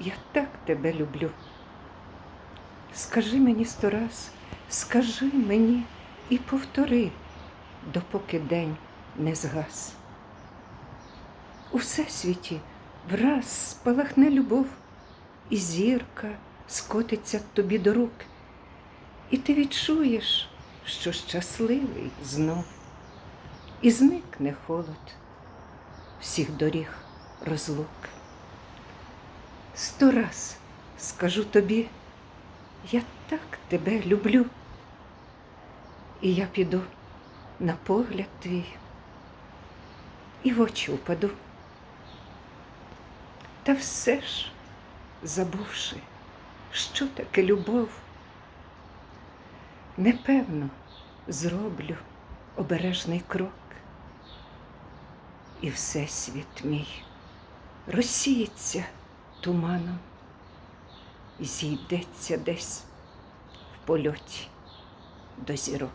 я так тебе люблю. Скажи мені сто раз, скажи мені і повтори, допоки день не згас. У всесвіті враз спалахне любов, і зірка скотиться тобі до рук, і ти відчуєш, що щасливий знов, і зникне холод всіх доріг розлук. Сто раз скажу тобі, я так тебе люблю, і я піду на погляд твій і в очі упаду. Та все ж, забувши, що таке любов, непевно зроблю обережний крок, і всесвіт мій розсіється туманом і зійдеться десь в польоті до зірок.